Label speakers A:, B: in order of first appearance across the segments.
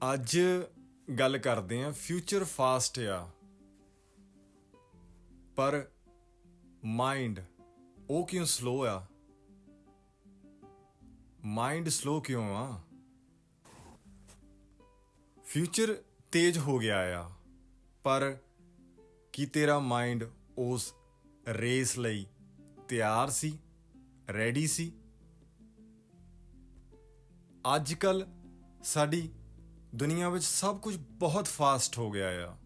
A: ਅੱਜ ਗੱਲ ਕਰਦੇ ਆਂ ਫਿਊਚਰ ਫਾਸਟ ਆ। ਪਰ ਮਾਈਂਡ ਉਹ ਕਿਉਂ ਸਲੋ ਆ? ਮਾਈਂਡ ਸਲੋ ਕਿਉਂ ਆ? ਫਿਊਚਰ ਤੇਜ਼ ਹੋ ਗਿਆ ਆ, ਪਰ ਕੀ ਤੇਰਾ ਮਾਈਂਡ ਉਸ ਰੇਸ ਲਈ ਤਿਆਰ ਸੀ ਰੈਡੀ ਸੀ? ਅੱਜ ਕੱਲ ਸਾਡੀ ਦੁਨੀਆ ਵਿੱਚ ਸਭ ਕੁਝ ਬਹੁਤ ਫਾਸਟ ਹੋ ਗਿਆ ਆ।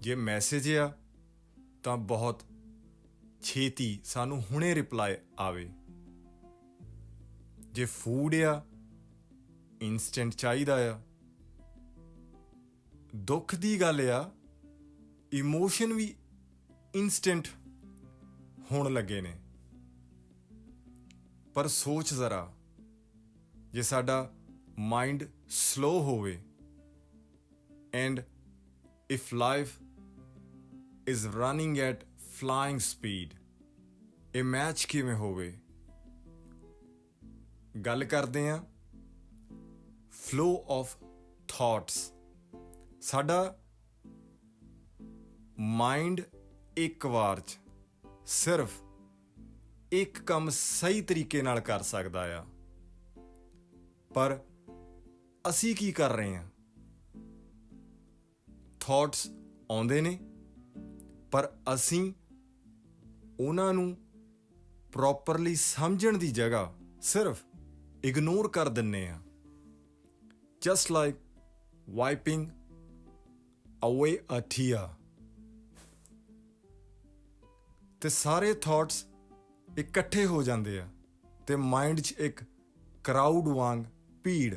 A: ਜੇ ਮੈਸੇਜ ਆ, ਤਾਂ ਬਹੁਤ ਛੇਤੀ ਸਾਨੂੰ ਹੁਣੇ ਰਿਪਲਾਈ ਆਵੇ। ਜੇ ਫੂਡ ਆ ਇਨਸਟੈਂਟ ਚਾਹੀਦਾ ਆ। ਦੁੱਖ ਦੀ ਗੱਲ ਆ ਇਮੋਸ਼ਨ ਵੀ ਇਨਸਟੈਂਟ ਹੋਣ ਲੱਗੇ ਨੇ। ਪਰ ਸੋਚ ਜ਼ਰਾ, ਜੇ ਸਾਡਾ ਮਾਈਂਡ ਸਲੋ ਹੋਵੇ and if life is running at flying speed ਇਹ ਮੈਚ ਕਿਵੇਂ ਹੋਵੇ? ਗੱਲ ਕਰਦੇ ਆ ਫਲੋ ਆਫ ਥਾਟਸ ਸਾਡਾ ਮਾਈਂਡ ਇੱਕ ਵਾਰ ਚ ਸਿਰਫ ਇੱਕ ਕੰਮ ਸਹੀ ਤਰੀਕੇ ਨਾਲ ਕਰ ਸਕਦਾ ਆ। ਪਰ ਅਸੀਂ ਕੀ ਕਰ ਰਹੇ ਹਾਂ? ਥਾਟਸ ਆਉਂਦੇ ਨੇ, ਪਰ ਅਸੀਂ ਉਹਨਾਂ ਨੂੰ ਪ੍ਰੋਪਰਲੀ ਸਮਝਣ ਦੀ ਜਗ੍ਹਾ ਸਿਰਫ ਇਗਨੋਰ ਕਰ ਦਿੰਨੇ ਆ ਜਸਟ ਲਾਈਕ ਵਾਈਪਿੰਗ ਅਵੇ ਅ ਟੀਅਰ ਤੇ ਸਾਰੇ ਥਾਟਸ ਇਕੱਠੇ ਹੋ ਜਾਂਦੇ ਆ ਤੇ ਮਾਈਂਡ 'ਚ ਇੱਕ ਕਰਾਊਡ ਵਾਂਗ ਭੀੜ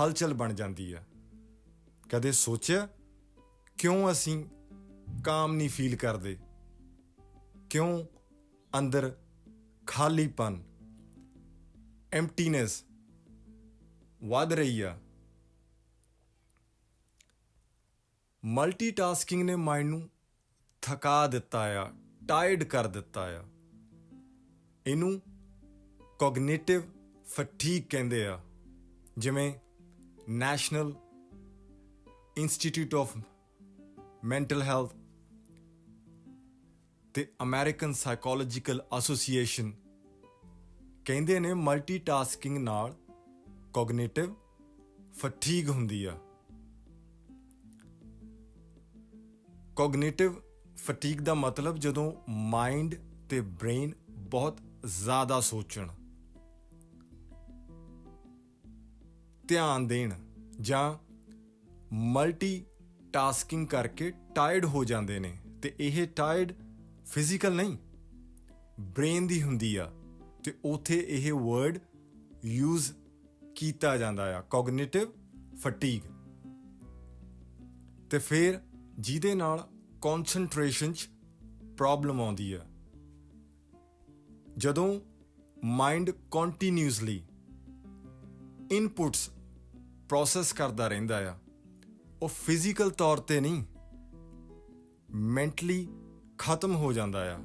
A: ਹਲਚਲ ਬਣ ਜਾਂਦੀ ਆ। ਕਦੇ ਸੋਚਿਆ, ਕਿਉਂ ਅਸੀਂ ਕਾਮ ਨਹੀਂ ਫੀਲ ਕਰਦੇ? ਕਿਉਂ ਅੰਦਰ ਖਾਲੀਪਨ ਐਮਪਟੀਨੈਸ ਵੱਧ ਰਹੀ ਆ? ਮਲਟੀਟਾਸਕਿੰਗ ਨੇ ਮਾਈਂਡ ਨੂੰ ਥਕਾ ਦਿੱਤਾ ਆ ਟਾਇਰਡ ਕਰ ਦਿੱਤਾ ਆ। ਇਹਨੂੰ ਕੋਗਨੀਟਿਵ ਫਟੀਗ ਕਹਿੰਦੇ ਆ। ਜਿਵੇਂ National Institute of Mental Health ਤੇ ਅਮਰੀਕਨ ਸਾਈਕੋਲੋਜੀਕਲ ਐਸੋਸੀਏਸ਼ਨ ਕਹਿੰਦੇ ਨੇ ਮਲਟੀਟਾਸਕਿੰਗ ਨਾਲ ਕੋਗਨੀਟਿਵ ਫਟੀਗ ਹੁੰਦੀ ਆ। ਕੋਗਨੀਟਿਵ ਫਟੀਗ ਦਾ ਮਤਲਬ ਜਦੋਂ ਮਾਈਂਡ ਤੇ ਬ੍ਰੇਨ ਬਹੁਤ ਜ਼ਿਆਦਾ ਸੋਚਣ। ਧਿਆਨ ਦੇਣ ਜਾਂ ਮਲਟੀ ਟਾਸਕਿੰਗ ਕਰਕੇ ਟਾਇਰਡ ਹੋ ਜਾਂਦੇ ਨੇ, ਤੇ ਇਹ ਟਾਇਰਡ ਫਿਜ਼ੀਕਲ ਨਹੀਂ ਬ੍ਰੇਨ ਦੀ ਹੁੰਦੀ ਆ, ਤੇ ਉਥੇ ਇਹ ਵਰਡ ਯੂਜ਼ ਕੀਤਾ ਜਾਂਦਾ ਆ ਕੋਗਨੀਟਿਵ ਫਟੀਗ ਤੇ ਫਿਰ ਜਿਹਦੇ ਨਾਲ ਕਨਸੈਂਟਰੇਸ਼ਨ 'ਚ ਪ੍ਰੋਬਲਮ ਆਉਂਦੀ ਆ। ਜਦੋਂ ਮਾਈਂਡ ਕੰਟੀਨਿਊਸਲੀ ਇਨਪੁਟਸ ਪ੍ਰੋਸੈਸ ਕਰਦਾ ਰਹਿੰਦਾ ਆ। ਉਹ ਫਿਜ਼ੀਕਲ ਤੌਰ ਤੇ ਨਹੀਂ ਮੈਂਟਲੀ ਖਤਮ ਹੋ ਜਾਂਦਾ ਆ।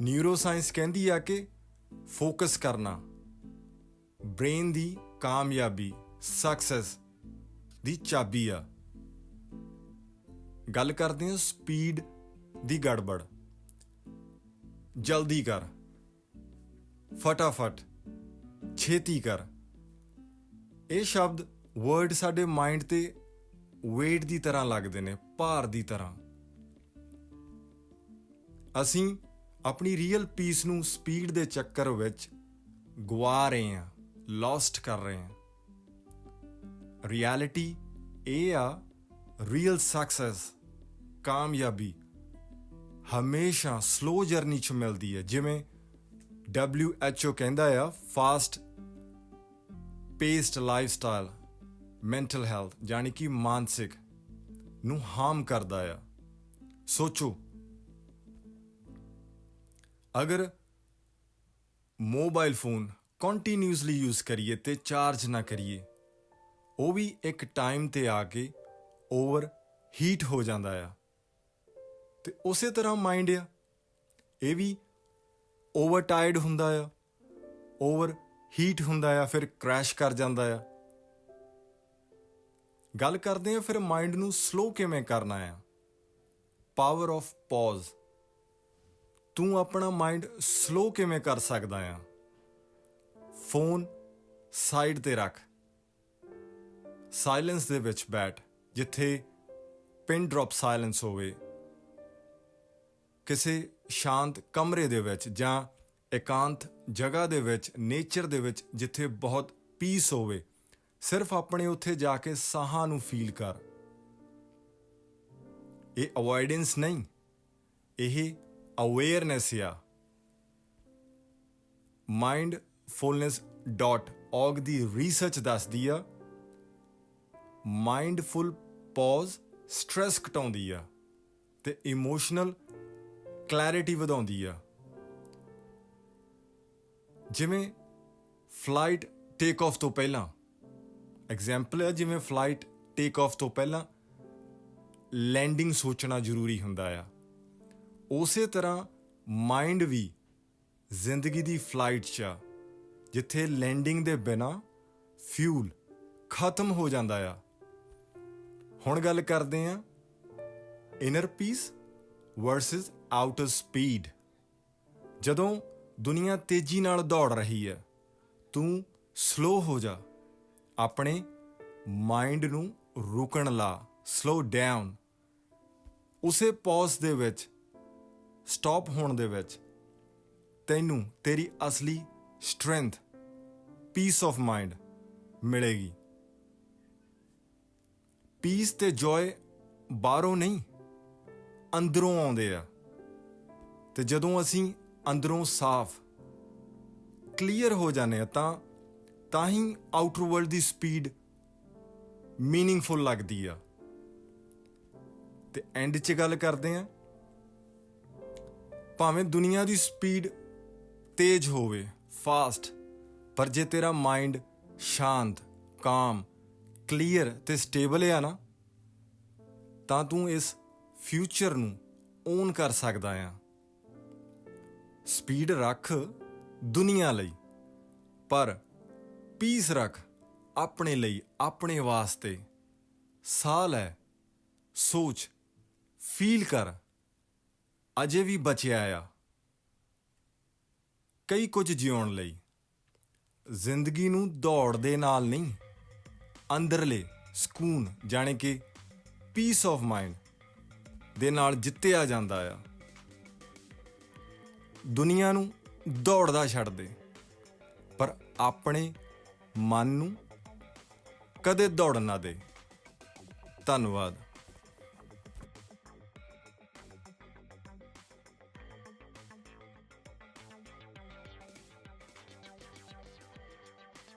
A: ਨਿਊਰੋਸਾਇੰਸ ਕਹਿੰਦੀ ਆ ਕਿ ਫੋਕਸ ਕਰਨਾ ਬ੍ਰੇਨ ਦੀ ਕਾਮਯਾਬੀ ਸਕਸੈਸ ਦੀ ਚਾਬੀ ਆ। ਗੱਲ ਕਰਦੇ ਹਾਂ ਸਪੀਡ ਦੀ ਗੜਬੜ। ਜਲਦੀ ਕਰ। ਫਟਾਫਟ। ਛੇਤੀ ਕਰ। ਇਹ ਸ਼ਬਦ ਵਰਡ ਸਾਡੇ ਮਾਈਂਡ ਤੇ weight ਦੀ ਤਰ੍ਹਾਂ ਲੱਗਦੇ ਨੇ, ਭਾਰ ਦੀ ਤਰ੍ਹਾਂ। ਅਸੀਂ ਆਪਣੀ ਰੀਅਲ ਪੀਸ ਨੂੰ ਸਪੀਡ ਦੇ ਚੱਕਰ ਵਿੱਚ ਗਵਾ ਰਹੇ ਹਾਂ ਲੌਸਟ ਕਰ ਰਹੇ ਹਾਂ। ਰਿਐਲਿਟੀ ਇਹ ਆ ਰੀਅਲ ਸਕਸੈਸ ਕਾਮਯਾਬੀ। ਹਮੇਸ਼ਾ ਸਲੋ ਜਰਨੀ ਚ ਮਿਲਦੀ ਹੈ, ਜਿਵੇਂ WHO ਕਹਿੰਦਾ ਆ fast paced lifestyle mental health ਜਾਨੀ ਕਿ ਮਾਨਸਿਕ ਨੂੰ ਹਾਰਮ ਕਰਦਾ ਆ ਸੋਚੋ ਅਗਰ ਮੋਬਾਈਲ ਫੋਨ ਕੰਟੀਨਿਊਸਲੀ ਯੂਜ਼ ਕਰੀਏ ਤੇ ਚਾਰਜ ਨਾ ਕਰੀਏ ਉਹ ਵੀ ਇੱਕ ਟਾਈਮ ਤੇ ਆ ਕੇ ਓਵਰ ਹੀਟ ਹੋ ਜਾਂਦਾ ਆ ਤੇ ਉਸੇ ਤਰ੍ਹਾਂ ਮਾਈਂਡ ਆ ਇਹ ਵੀ ਓਵਰ ਟਾਇਰਡ ਹੁੰਦਾ ਆ ਓਵਰ ਹੀਟ ਹੁੰਦਾ ਆ, ਫਿਰ ਕ੍ਰੈਸ਼ ਕਰ ਜਾਂਦਾ ਆ। ਗੱਲ ਕਰਦੇ ਆ ਫਿਰ ਮਾਈਂਡ ਨੂੰ ਸਲੋ ਕਿਵੇਂ ਕਰਨਾ ਆ? ਪਾਵਰ ਆਫ ਪੌਜ਼ ਤੂੰ ਆਪਣਾ ਮਾਈਂਡ ਸਲੋ ਕਿਵੇਂ ਕਰ ਸਕਦਾ ਆ? ਫੋਨ ਸਾਈਡ ਤੇ ਰੱਖ। ਸਾਇਲੈਂਸ ਦੇ ਵਿੱਚ ਬੈਠ, ਜਿੱਥੇ ਪਿਨ ਡ੍ਰੌਪ ਸਾਇਲੈਂਸ ਹੋਵੇ। ਕਿਸੇ ਸ਼ਾਂਤ ਕਮਰੇ ਦੇ ਵਿੱਚ ਜਾਂ ਇਕਾਂਤ ਜਗ੍ਹਾ ਦੇ ਵਿੱਚ ਨੇਚਰ ਦੇ ਵਿੱਚ ਜਿੱਥੇ ਬਹੁਤ ਪੀਸ ਹੋਵੇ, ਸਿਰਫ ਆਪਣੇ ਉੱਥੇ ਜਾ ਕੇ ਸਾਹਾਂ ਨੂੰ ਫੀਲ ਕਰ। ਇਹ ਅਵੋਇਡੈਂਸ ਨਹੀਂ, ਇਹ ਅਵੇਅਰਨੈਸ ਆ। mindfulness.org ਦੀ ਰਿਸਰਚ ਦੱਸਦੀ ਆ। ਮਾਈਂਡਫੁਲ ਪੌਜ਼ ਸਟ्रेस ਘਟਾਉਂਦੀ ਆ ਤੇ ਇਮੋਸ਼ਨਲ ਕਲੈਰਿਟੀ ਵਧਾਉਂਦੀ ਆ। ਜਿਵੇਂ ਫਲਾਈਟ ਟੇਕ ਆਫ ਤੋਂ ਪਹਿਲਾਂ ਐਗਜ਼ਾਮਪਲ ਹੈ ਜਿਵੇਂ ਫਲਾਈਟ ਟੇਕ ਆਫ ਤੋਂ ਪਹਿਲਾਂ ਲੈਂਡਿੰਗ ਸੋਚਣਾ ਜ਼ਰੂਰੀ ਹੁੰਦਾ ਆ। ਉਸੇ ਤਰ੍ਹਾਂ ਮਾਈਂਡ ਵੀ ਜ਼ਿੰਦਗੀ ਦੀ ਫਲਾਈਟ 'ਚ ਆ, ਜਿੱਥੇ ਲੈਂਡਿੰਗ ਦੇ ਬਿਨਾ ਫਿਊਲ ਖਤਮ ਹੋ ਜਾਂਦਾ ਆ। ਹੁਣ ਗੱਲ ਕਰਦੇ ਆ inner peace versus outer speed ਜਦੋਂ ਦੁਨੀਆ ਤੇਜ਼ੀ ਨਾਲ ਦੌੜ ਰਹੀ ਹੈ। ਤੂੰ ਸਲੋ ਹੋ ਜਾ। ਆਪਣੇ ਮਾਈਂਡ ਨੂੰ ਰੁਕਣ ਲਾ। ਸਲੋ ਡਾਊਨ ਉਸੇ ਪੌਜ਼ ਦੇ ਵਿੱਚ ਸਟਾਪ ਹੋਣ ਦੇ ਵਿੱਚ, ਤੈਨੂੰ ਤੇਰੀ ਅਸਲੀ ਸਟਰੈਂਥ ਪੀਸ ਆਫ ਮਾਈਂਡ ਮਿਲੇਗੀ। ਪੀਸ ਤੇ ਜੋਏ ਬਾਹਰੋਂ ਨਹੀਂ, ਅੰਦਰੋਂ ਆਉਂਦੇ ਆ। ਤੇ ਜਦੋਂ ਅਸੀਂ ਅੰਦਰੋਂ ਸਾਫ਼। ਕਲੀਅਰ ਹੋ ਜਾਂਦੇ ਆ ਤਾਂ ਤਾਂ ਹੀ ਆਊਟਰ ਵਰਲਡ ਦੀ ਸਪੀਡ ਮੀਨਿੰਗਫੁਲ ਲੱਗਦੀ ਆ। ਤੇ ਐਂਡ 'ਚ ਗੱਲ ਕਰਦੇ ਆ। ਭਾਵੇਂ ਦੁਨੀਆ ਦੀ ਸਪੀਡ ਤੇਜ਼ ਹੋਵੇ ਫਾਸਟ ਪਰ ਜੇ ਤੇਰਾ ਮਾਈਂਡ ਸ਼ਾਂਤ ਕਾਮ ਕਲੀਅਰ ਤੇ ਸਟੇਬਲ ਆ ਨਾ, ਤਾਂ ਤੂੰ ਇਸ ਫਿਊਚਰ ਨੂੰ ਓਨ ਕਰ ਸਕਦਾ ਆ। ਸਪੀਡ ਰੱਖ ਦੁਨੀਆ ਲਈ, ਪਰ ਪੀਸ ਰੱਖ ਆਪਣੇ ਲਈ, ਆਪਣੇ ਵਾਸਤੇ। ਸਾਹ ਲੈ, ਸੋਚ, ਫੀਲ ਕਰ। ਅਜੇ ਵੀ ਬਚਿਆ ਆ। ਕਈ ਕੁਝ ਜਿਉਣ ਲਈ। ਜ਼ਿੰਦਗੀ ਨੂੰ ਦੌੜ ਦੇ ਨਾਲ ਨਹੀਂ, ਅੰਦਰਲੇ ਸਕੂਨ, ਜਾਣੇ ਕਿ ਪੀਸ ਆਫ ਮਾਈਂਡ ਦੇ ਨਾਲ ਜਿੱਤਿਆ ਜਾਂਦਾ ਆ। ਦੁਨੀਆ ਨੂੰ ਦੌੜਦਾ ਛੱਡ ਦੇ। ਪਰ ਆਪਣੇ ਮਨ ਨੂੰ ਕਦੇ ਦੌੜਨ ਨਾ ਦੇ। ਧੰਨਵਾਦ।